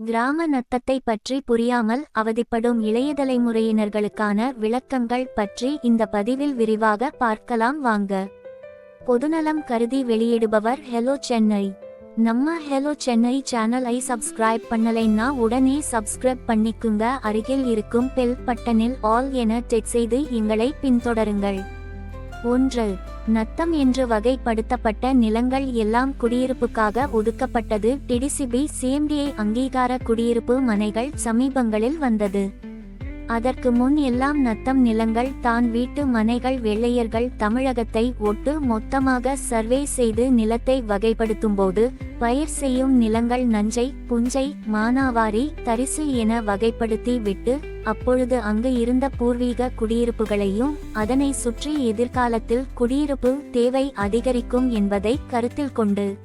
கிராம நத்தத்தை பற்றி புரியாமல் அவதிப்படும் இளைய தலைமுறையினர்களுக்கான விளக்கங்கள் பற்றி இந்த பதிவில் விரிவாக பார்க்கலாம் வாங்க. பொதுநலம் கருதி வெளியிடுபவர் ஹெலோ சென்னை நம்ம ஹெலோ சென்னை சேனலை சப்ஸ்கிரைப் பண்ணலைன்னா உடனே சப்ஸ்கிரைப் பண்ணிக்குங்க. அருகில் இருக்கும் பெல் பட்டனில் ஆல் என டெக் செய்து எங்களை பின்தொடருங்கள். ஒன்று நத்தம் என்று வகைப்படுத்தப்பட்ட நிலங்கள் எல்லாம் குடியிருப்புக்காக ஒதுக்கப்பட்டது. டிடிசிபி சிஎம்டிஐ அங்கீகார குடியிருப்பு மனைகள் சமீபங்களில் வந்தது. அதற்கு முன் எல்லாம் நத்தம் நிலங்கள் தான் வீட்டு மனைகள் வெள்ளையர்கள் தமிழகத்தை ஒட்டு மொத்தமாக சர்வே செய்து நிலத்தை வகைப்படுத்தும்போது பயிர் செய்யும் நிலங்கள் நஞ்சை புஞ்சை மானாவாரி தரிசு என வகைப்படுத்தி விட்டு அப்பொழுது அங்கு இருந்த பூர்வீக குடியிருப்புகளையும் அதனை சுற்றி எதிர்காலத்தில் குடியிருப்பு தேவை அதிகரிக்கும் என்பதை கருத்தில் கொண்டு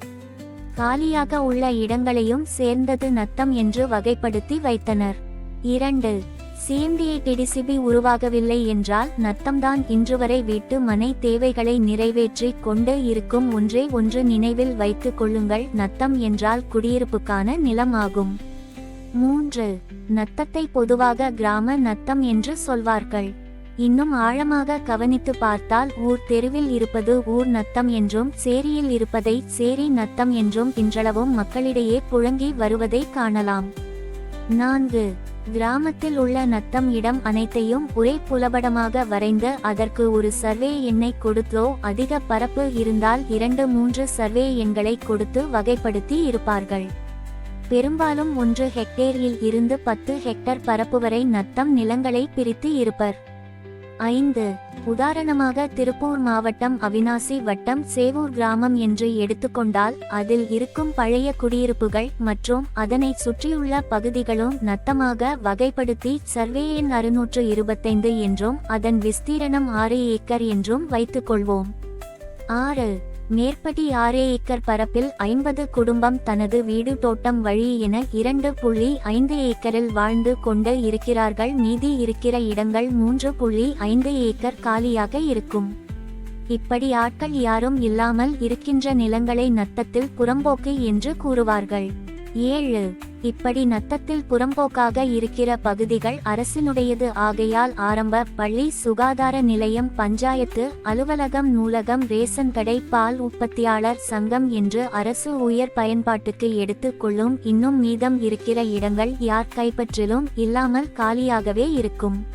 காலியாக உள்ள இடங்களையும் சேர்ந்தது நத்தம் என்று வகைப்படுத்தி வைத்தனர். இரண்டு சிஎம்டிஐ டிடிசிபி உருவாகவில்லை என்றால் நத்தம்தான் இன்றுவரை வீட்டு மனை தேவைகளை நிறைவேற்றி கொண்டு இருக்கும் ஒன்றே ஒன்று நினைவில் வைத்துக் கொள்ளுங்கள். நத்தம் என்றால் குடியிருப்புக்கான நிலம் ஆகும் மூன்று. நத்தத்தை பொதுவாக கிராம நத்தம் என்று சொல்வார்கள். இன்னும் ஆழமாக கவனித்து பார்த்தால் ஊர் தெருவில் இருப்பது ஊர் நத்தம் என்றும் சேரியில் இருப்பதை சேரி நத்தம் என்றும் இன்றளவும் மக்களிடையே புழங்கி வருவதை காணலாம். நான்கு. கிராமத்தில் உள்ள நத்தம் இடம் அனைத்தையும் ஒரே புலபடமாக வரைந்து அதற்கு ஒரு சர்வே எண்ணை கொடுத்தோ அதிக பரப்பு இருந்தால் இரண்டு மூன்று சர்வே எண்களை கொடுத்து வகைப்படுத்தி இருப்பார்கள். பெரும்பாலும் ஒன்று ஹெக்டேரில் இருந்து பத்து ஹெக்டர் பரப்பு வரை நத்தம் நிலங்களை பிரித்து இருப்பர். ஐந்து. உதாரணமாக திருப்பூர் மாவட்டம் அவினாசி வட்டம் சேவூர் கிராமம் என்று எடுத்துக்கொண்டால் அதில் இருக்கும் பழைய குடியிருப்புகள் மற்றும் அதனை சுற்றியுள்ள பகுதிகளும் நத்தமாக வகைப்படுத்தி சர்வே எண் அறுநூற்று இருபத்தைந்து என்றும் அதன் விஸ்தீரணம் ஆறு ஏக்கர் என்றும் வைத்துக்கொள்வோம் ஆறு. மேற்படி ஆறு ஏக்கர் பரப்பில் ஐம்பது குடும்பம் தனது வீடு தோட்டம் வழி என இரண்டு புள்ளி ஐந்து ஏக்கரில் வாழ்ந்து கொண்டு இருக்கிறார்கள். மீதி இருக்கிற இடங்கள் மூன்று புள்ளி ஐந்து ஏக்கர் காலியாக இருக்கும். இப்படி ஆட்கள் யாரும் இல்லாமல் இருக்கின்ற நிலங்களை நத்தத்தில் புறம்போக்கு என்று கூறுவார்கள். ஏழு இப்படி நத்தத்தில் புறம்போக்காக இருக்கிற பகுதிகள் அரசினுடையது. ஆகையால் ஆரம்ப பள்ளி சுகாதார நிலையம் பஞ்சாயத்து அலுவலகம் நூலகம் ரேசன் கடை பால் உற்பத்தியாளர் சங்கம் என்று அரசு உயர் பயன்பாட்டுக்கு எடுத்துக்கொள்ளும் இன்னும் மீதம் இருக்கிற இடங்கள் யார் கைப்பற்றிலும் இல்லாமல் காலியாகவே இருக்கும்.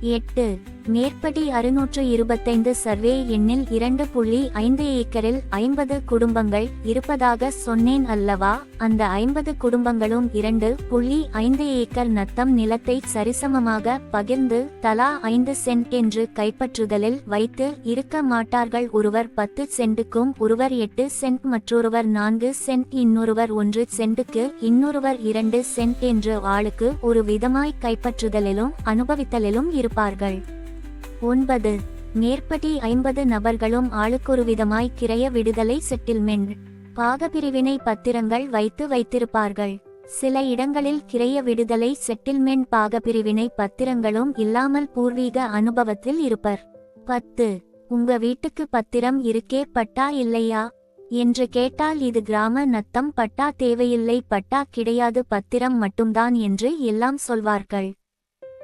எட்டு மேற்படி அறுநூற்று இருபத்தைந்து சர்வே எண்ணில் இரண்டு புள்ளி ஐந்து ஏக்கரில் ஐம்பது குடும்பங்கள் இருப்பதாக சொன்னேன் அல்லவா? அந்த ஐம்பது குடும்பங்களும் இரண்டு புள்ளி ஐந்து ஏக்கர் நத்தம் நிலத்தை சரிசமமாக பகிர்ந்து தலா ஐந்து சென்ட் என்று கைப்பற்றுதலில் வைத்து இருக்க மாட்டார்கள். ஒருவர் பத்து சென்ட்டுக்கும் ஒருவர் எட்டு சென்ட் மற்றொருவர் நான்கு சென்ட் இன்னொருவர் ஒன்று சென்ட்டுக்கு இன்னொருவர் இரண்டு சென்ட் என்று ஆளுக்கு ஒரு விதமாய் கைப்பற்றுதலிலும் அனுபவித்தலிலும் இருப்பார்கள். ஒன்பது. மேற்படி ஐம்பது நபர்களும் ஆளுக்கொரு விதமாய் கிரைய விடுதலை செட்டில்மெண்ட் பாகப்பிரிவினை பத்திரங்கள் வைத்து வைத்திருப்பார்கள். சில இடங்களில் கிரைய விடுதலை செட்டில்மெண்ட் பாகப்பிரிவினை பத்திரங்களும் இல்லாமல் பூர்வீக அனுபவத்தில் இருப்பர். பத்து. உங்க வீட்டுக்கு பத்திரம் இருக்கே பட்டா இல்லையா? என்று கேட்டால் இது கிராம நத்தம் பட்டா தேவையில்லை பட்டா கிடையாது பத்திரம் மட்டும்தான் என்று எல்லாம் சொல்வார்கள்.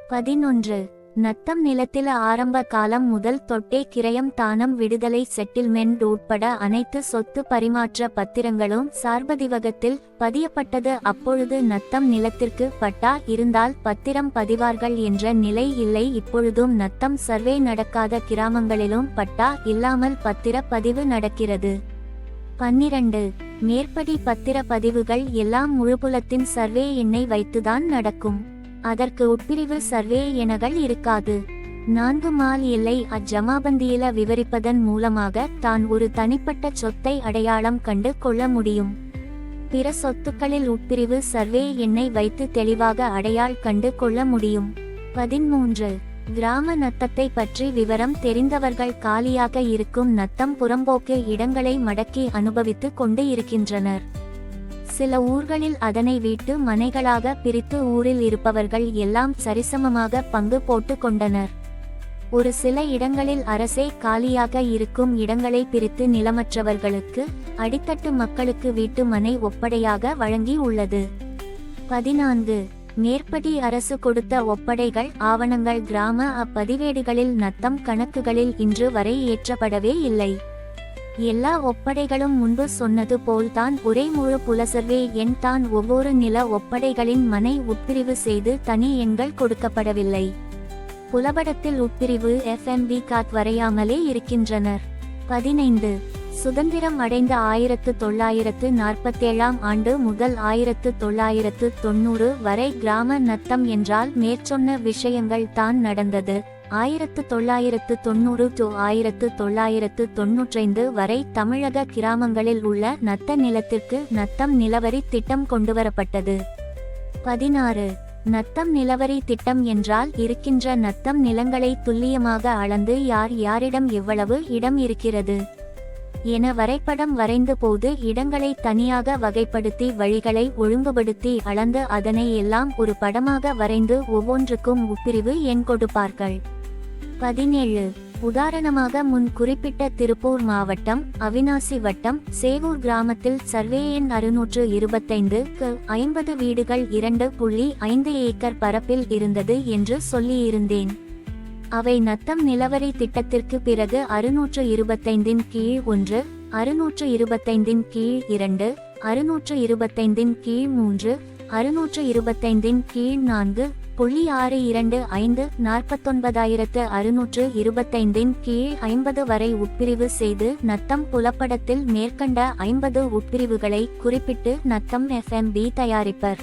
பதினொன்று. நத்தம் நிலத்தில ஆரம்ப காலம் முதல் தொட்டே கிரயம் தானம் விடுதலை செட்டில்மெண்ட் உட்பட அனைத்து சொத்து பரிமாற்ற பத்திரங்களும் சார்பதிவகத்தில் பதியப்பட்டது. அப்பொழுது நத்தம் நிலத்திற்கு பட்டா இருந்தால் பத்திரம் பதிவார்கள் என்ற நிலை இல்லை. இப்பொழுதும் நத்தம் சர்வே நடக்காத கிராமங்களிலும் பட்டா இல்லாமல் பத்திர பதிவு நடக்கிறது. பன்னிரண்டு. மேற்படி பத்திர பதிவுகள் எல்லாம் முழுபுலத்தின் சர்வே எண்ணை வைத்துதான் நடக்கும். அதற்கு உட்பிரிவு சர்வே எனகள் இருக்காது. நான்கு மால் எல்லை அஜமாபந்தியில விவரிப்பதன் மூலமாக தான் ஒரு தனிப்பட்ட சொத்தை அடையாளம் கண்டு கொள்ள முடியும். பிற சொத்துக்களில் உட்பிரிவு சர்வே எண்ணை வைத்து தெளிவாக அடையாள் கண்டு கொள்ள முடியும். பதிமூன்று கிராம நத்தத்தை பற்றி விவரம் தெரிந்தவர்கள் காலியாக இருக்கும் நத்தம் புறம்போக்கு இடங்களை மடக்கி அனுபவித்துக் கொண்டு இருக்கின்றனர். சில ஊர்களில் அதனை வீட்டு மனைகளாக பிரித்து ஊரில் இருப்பவர்கள் எல்லாம் சரிசமமாக பங்கு போட்டு கொண்டனர். ஒரு சில இடங்களில் அரசே காலியாக இருக்கும் இடங்களை பிரித்து நிலமற்றவர்களுக்கு அடித்தட்டு மக்களுக்கு வீட்டு மனை ஒப்படையாக வழங்கி உள்ளது. பதினான்கு. மேற்படி அரசு கொடுத்த ஒப்படைகள் ஆவணங்கள் கிராம அப்பதிவேடுகளில் நத்தம் கணக்குகளில் இன்று வரை ஏற்றப்படவே இல்லை. எல்லா ஒப்படைகளும் முன்பு சொன்னது போல்தான் ஒரே முழு புலசர்வே எண் தான் ஒவ்வொரு நில ஒப்படைகளின் மனை உட்பிரிவு செய்து தனி எண்கள் கொடுக்கப்படவில்லை. புலபடத்தில் உட்பிரிவு எஃப்எம்பி காத் வரையாமலே இருக்கின்றனர். பதினைந்து. சுதந்திரம் அடைந்த ஆயிரத்து தொள்ளாயிரத்து நாற்பத்தேழாம் ஆண்டு முதல் ஆயிரத்து தொள்ளாயிரத்து தொண்ணூறு வரை கிராம நத்தம் என்றால் மேற்சொன்ன விஷயங்கள் தான் நடந்தது. ஆயிரத்து தொள்ளாயிரத்து தொண்ணூறு டு ஆயிரத்து தொள்ளாயிரத்து தொன்னூற்றைந்து வரை தமிழக கிராமங்களில் உள்ள நத்த நிலத்திற்கு நத்தம் நிலவரி திட்டம் கொண்டுவரப்பட்டது. பதினாறு. நத்தம் நிலவரி திட்டம் என்றால் இருக்கின்ற நத்தம் நிலங்களை துல்லியமாக அளந்து யார் யாரிடம் எவ்வளவு இடம் இருக்கிறது என வரைபடம் வரைந்த போது இடங்களை தனியாக வகைப்படுத்தி வழிகளை ஒழுங்குபடுத்தி அளந்து அதனை எல்லாம் ஒரு படமாக வரைந்து ஒவ்வொன்றுக்கும் உட்பிரிவு எண் கொடுப்பார்கள். பதினேழு. உதாரணமாக முன் குறிப்பிட்ட திருப்பூர் மாவட்டம் அவினாசி வட்டம் சேவூர் கிராமத்தில் சர்வே எண் அறுநூற்று இருபத்தைந்து ஐம்பது வீடுகள் இரண்டு புள்ளி ஐந்து ஏக்கர் பரப்பில் இருந்தது என்று சொல்லியிருந்தேன். அவை நத்தம் நிலவரி திட்டத்திற்கு பிறகு அறுநூற்று இருபத்தைந்தின் கீழ் ஒன்று அறுநூற்று இருபத்தைந்தின் கீழ் இரண்டு அறுநூற்று இருபத்தைந்தின் கீழ் மூன்று அறுநூற்று இருபத்தைந்தின் கீழ் நான்கு புள்ளி ஆறு இரண்டு ஐந்து நாற்பத்தொன்பதாயிரத்து அறுநூற்று இருபத்தைந்தின் கீழ் ஐம்பது வரை உட்பிரிவு செய்து நத்தம் புலப்படத்தில் மேற்கண்ட ஐம்பது உட்பிரிவுகளை குறிப்பிட்டு நத்தம் எஃப்எம்பி தயாரிப்பர்.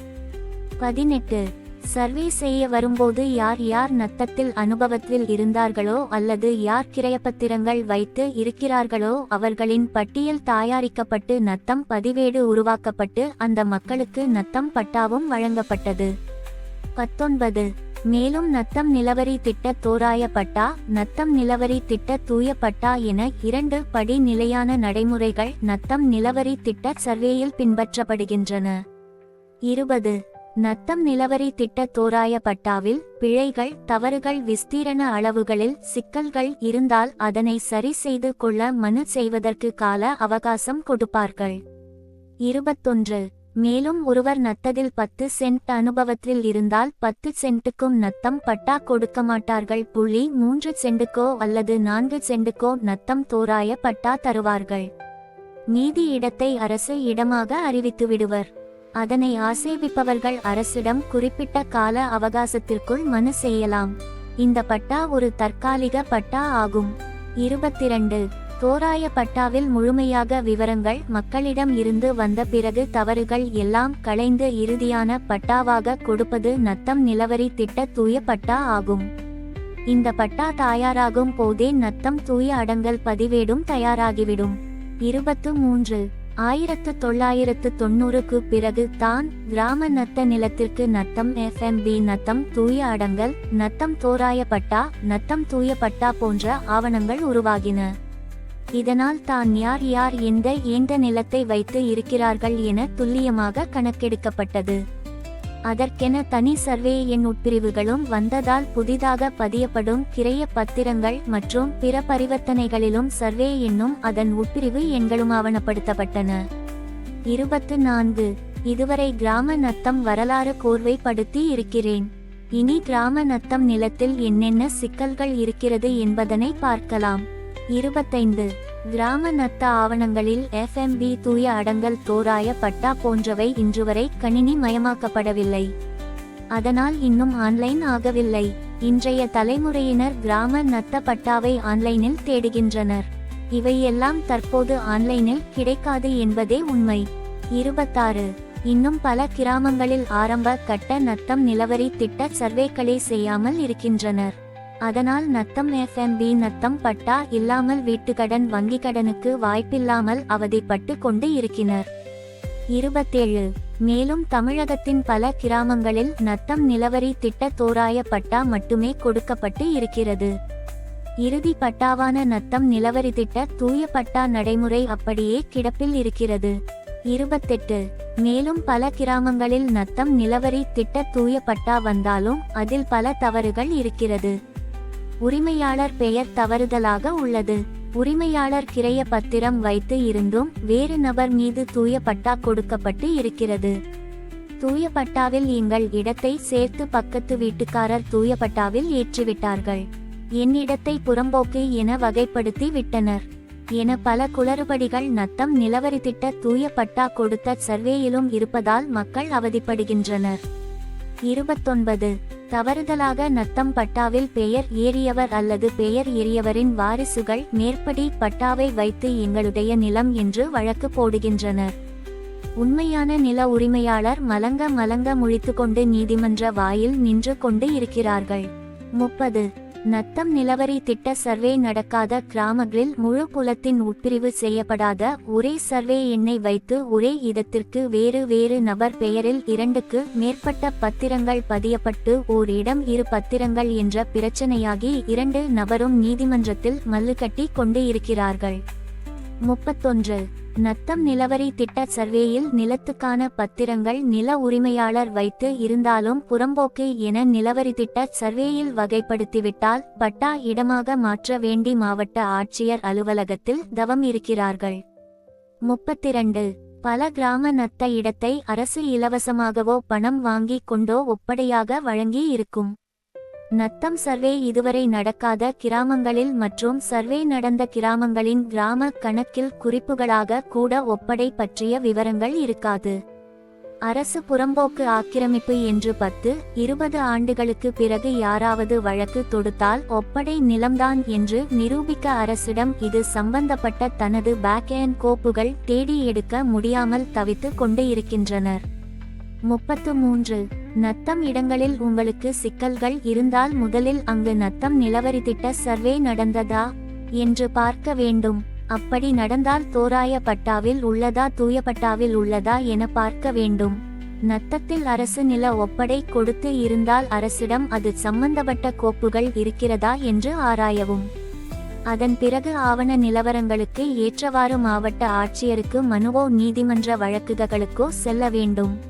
பதினெட்டு. சர்வே செய்ய வரும்போது யார் யார் நத்தத்தில் அனுபவத்தில் இருந்தார்களோ அல்லது யார் கிரயப்பத்திரங்கள் வைத்து இருக்கிறார்களோ அவர்களின் பட்டியல் தயாரிக்கப்பட்டு நத்தம் பதிவேடு உருவாக்கப்பட்டு அந்த மக்களுக்கு நத்தம் பட்டாவும் வழங்கப்பட்டது. பத்தொன்பது. மேலும் நத்தம் நிலவரி திட்ட தோராய பட்டா நத்தம் நிலவரி திட்ட தூய பட்டா என இரண்டு படி நிலையான நடைமுறைகள் நத்தம் நிலவரி திட்ட சர்வேயில் பின்பற்றப்படுகின்றன. இருபது. நத்தம் நிலவரி திட்ட தோராய பட்டாவில் பிழைகள் தவறுகள் விஸ்தீரண அளவுகளில் சிக்கல்கள் இருந்தால் அதனை சரி செய்து கொள்ள மனு செய்வதற்கு கால அவகாசம் கொடுப்பார்கள். இருபத்தொன்று. மேலும் ஒருவர் நத்ததில் பத்து சென்ட் அனுபவத்தில் இருந்தால் பத்து சென்ட்டுக்கும் நத்தம் பட்டா கொடுக்க மாட்டார்கள். புள்ளி மூன்று சென்டுக்கோ அல்லது நான்கு சென்டுக்கோ நத்தம் தோராய பட்டா தருவார்கள். நீதி இடத்தை அரசு இடமாக அறிவித்து விடுவர். அதனை ஆசேவிப்பவர்கள் அரசிடம் குறிப்பிட்ட கால அவகாசத்திற்குள் மனு செய்யலாம். இந்த பட்டா ஒரு தற்காலிக பட்டா ஆகும். இருபத்திரண்டு. தோராய பட்டாவில் முழுமையாக விவரங்கள் மக்களிடம் இருந்து வந்த பிறகு தவறுகள் எல்லாம் களைந்து இறுதியான பட்டாவாக கொடுப்பது நத்தம் நிலவரி திட்ட தூய பட்டா ஆகும். இந்த பட்டா தயாராகும் போதே நத்தம் தூய அடங்கல் பதிவேடும் தயாராகிவிடும். இருபத்து மூன்று. ஆயிரத்து தொள்ளாயிரத்து தொண்ணூறுக்கு பிறகு தான் கிராம நத்த நிலத்திற்கு நத்தம் எஃப்எம்பி நத்தம் தூய அடங்கல் நத்தம் தோராய பட்டா நத்தம் தூய பட்டா போன்ற ஆவணங்கள் உருவாகின. இதனால் தான் யார் யார் எந்த எந்த நிலத்தை வைத்து இருக்கிறார்கள் என துல்லியமாக கணக்கெடுக்கப்பட்டது. அதற்கென தனி சர்வே எண் உட்பிரிவுகளும் வந்ததால் புதிதாக பதியப்படும் கிரைய பத்திரங்கள் மற்றும் பிற பரிவர்த்தனைகளிலும் சர்வே எண்ணும் அதன் உட்பிரிவு எண்களும் ஆவணப்படுத்தப்பட்டன. இருபத்து நான்கு. இதுவரை கிராம நத்தம் வரலாறு கோர்வைப்படுத்தி இருக்கிறேன். இனி கிராம நத்தம் நிலத்தில் என்னென்ன சிக்கல்கள் இருக்கிறது என்பதனை பார்க்கலாம். இருபத்தைந்து. கிராம நத்த ஆவணங்களில் எஃப்எம்பி தூய அடங்கல் தோராய பட்டா போன்றவை இன்றுவரை கணினி மயமாக்கப்படவில்லை. அதனால் இன்னும் ஆன்லைன் ஆகவில்லை. இன்றைய தலைமுறையினர் கிராம நத்த பட்டாவை ஆன்லைனில் தேடுகின்றனர். இவையெல்லாம் தற்போது ஆன்லைனில் கிடைக்காது என்பதே உண்மை. இருபத்தாறு. இன்னும் பல கிராமங்களில் ஆரம்ப கட்ட நத்தம் நிலவரி திட்ட சர்வேக்களை செய்யாமல் இருக்கின்றனர். அதனால் நத்தம் எஃப்எம்பி நத்தம் பட்டா இல்லாமல் வீட்டுக்கடன் வங்கிக் கடனுக்கு வாய்ப்பில்லாமல் அவதிப்பட்டு கொண்டு இருக்கினர் இருபத்தேழு. மேலும் தமிழகத்தின் பல கிராமங்களில் நத்தம் நிலவரி திட்ட தோராய பட்டா மட்டுமே கொடுக்கப்பட்டு இருக்கிறது. இறுதி பட்டாவான நத்தம் நிலவரி திட்ட தூய பட்டா நடைமுறை அப்படியே கிடப்பில் இருக்கிறது. இருபத்தெட்டு. மேலும் பல கிராமங்களில் நத்தம் நிலவரி திட்ட தூய பட்டா வந்தாலும் அதில் பல தவறுகள் இருக்கிறது. உரிமையாளர் பெயர் தவறுதலாக உள்ளது. உரிமையாளர் கிரைய பத்திரம் வைத்து இருந்தும் வேறு நபர் மீது தூய பட்டா கொடுக்கப்பட்டு இருக்கிறது. தூய பட்டாவில் எங்கள் இடத்தை சேர்த்து பக்கத்து வீட்டுக்காரர் தூய பட்டாவில் ஏற்றிவிட்டார்கள் என்னிடத்தை புறம்போக்கு என வகைப்படுத்தி விட்டனர். என பல குளறுபடிகள் நத்தம் நிலவரி திட்ட தூய பட்டா கொடுத்த சர்வேயிலும் இருப்பதால் மக்கள் அவதிப்படுகின்றனர். இருபத்தொன்பது. தவறுதலாக நத்தம் பட்டாவில் பெயர் ஏறியவர் அல்லது பெயர் ஏறியவரின் வாரிசுகள் மேற்படி பட்டாவை வைத்து எங்களுடைய நிலம் என்று வழக்கு போடுகின்றனர். உண்மையான நில உரிமையாளர் மலங்க மலங்க முழித்துக்கொண்டு நீதிமன்ற வாயில் நின்று கொண்டு இருக்கிறார்கள். முப்பது. நத்தம் நிலவரி திட்ட சர்வே நடக்காத கிராமங்களில் முழு புலத்தின் உட்பிரிவு செய்யப்படாத ஒரே சர்வே எண்ணை வைத்து ஒரே இடத்திற்கு வேறு வேறு நபர் பெயரில் இரண்டுக்கு மேற்பட்ட பத்திரங்கள் பதியப்பட்டு ஓர் இடம் இரு பத்திரங்கள் என்ற பிரச்சனையாகி இரண்டு நபரும் நீதிமன்றத்தில் மல்லுக்கட்டி கொண்டு இருக்கிறார்கள். முப்பத்தொன்று. நத்தம் நிலவரி திட்ட சர்வேயில் நிலத்துக்கான பத்திரங்கள் நில உரிமையாளர் வைத்து இருந்தாலும் புறம்போக்கு என நிலவரி திட்ட சர்வேயில் வகைப்படுத்திவிட்டால் பட்டா இடமாக மாற்ற வேண்டி மாவட்ட ஆட்சியர் அலுவலகத்தில் தவம் இருக்கிறார்கள். முப்பத்திரண்டு. பல கிராம நத்த இடத்தை அரசு இலவசமாகவோ பணம் வாங்கிக் கொண்டோ ஒப்படையாக வழங்கி இருக்கும் நத்தம் சர்வே இதுவரை நடக்காத கிராமங்களில் மற்றும் சர்வே நடந்த கிராமங்களின் கிராம கணக்கில் குறிப்புகளாக கூட ஒப்படை பற்றிய விவரங்கள் இருக்காது. அரசு புறம்போக்கு ஆக்கிரமிப்பு என்று பத்து இருபது ஆண்டுகளுக்கு பிறகு யாராவது வழக்கு தொடுத்தால் ஒப்படை நிலம்தான் என்று நிரூபிக்க அரசிடம் இது சம்பந்தப்பட்ட தனது பேக்எண்ட் கோப்புகள் தேடி எடுக்க முடியாமல் தவித்து கொண்டு இருக்கின்றனர். முப்பத்து மூன்று நத்தம் இடங்களில் உங்களுக்கு சிக்கல்கள் இருந்தால் முதலில் அங்கு நத்தம் நிலவரி திட்ட சர்வே நடந்ததா? என்று பார்க்க வேண்டும். அப்படி நடந்தால் தோராய பட்டாவில் உள்ளதா தூய பட்டாவில் உள்ளதா என பார்க்க வேண்டும். நத்தத்தில் அரசு நில ஒப்படை கொடுத்து இருந்தால் அரசிடம் அது சம்பந்தப்பட்ட கோப்புகள் இருக்கிறதா என்று ஆராயவும். அதன் பிறகு ஆவண நிலவரங்களுக்கு ஏற்றவாறு மாவட்ட ஆட்சியருக்கு மனுவோ நீதிமன்ற வழக்குகளுக்கோ செல்ல வேண்டும்.